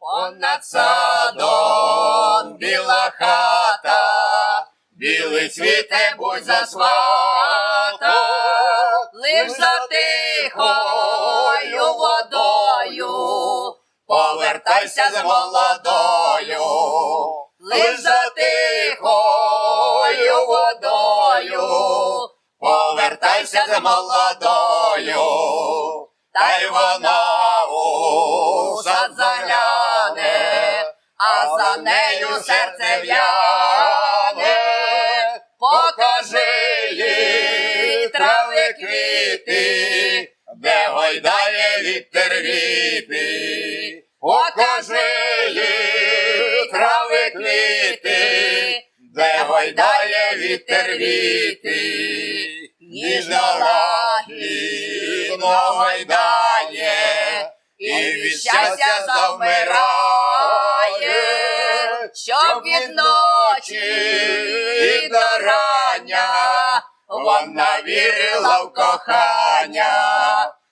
Понад садом біла хата, білий цвіте будь за свата, лиш за тихою водою, повертайся з молодою, лиш за тихою водою, повертайся з молодою, та й вона у сад загляне, а за нею серце в'яне, покажи їй трави квіти, де гойдає вітер віти, покажи їй трави квіти, де гойдає вітер віти, ніжна лагідно гойдає, і від щастя завмирає, щоб від ночі до рання вона вірила в кохання,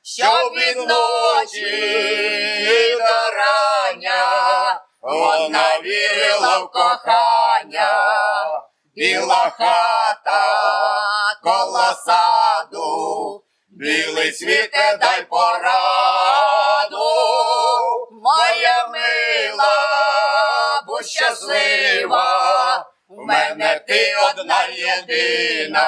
щоб від ночі до рання вона вірила в кохання, біла хата коло саду, білий цвіте дай пораду, щаслива, в мене ти одна єдина,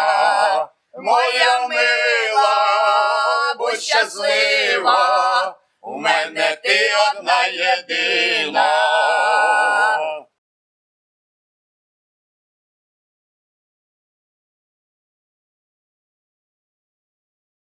моя мила, будь щаслива, у мене ти одна єдина.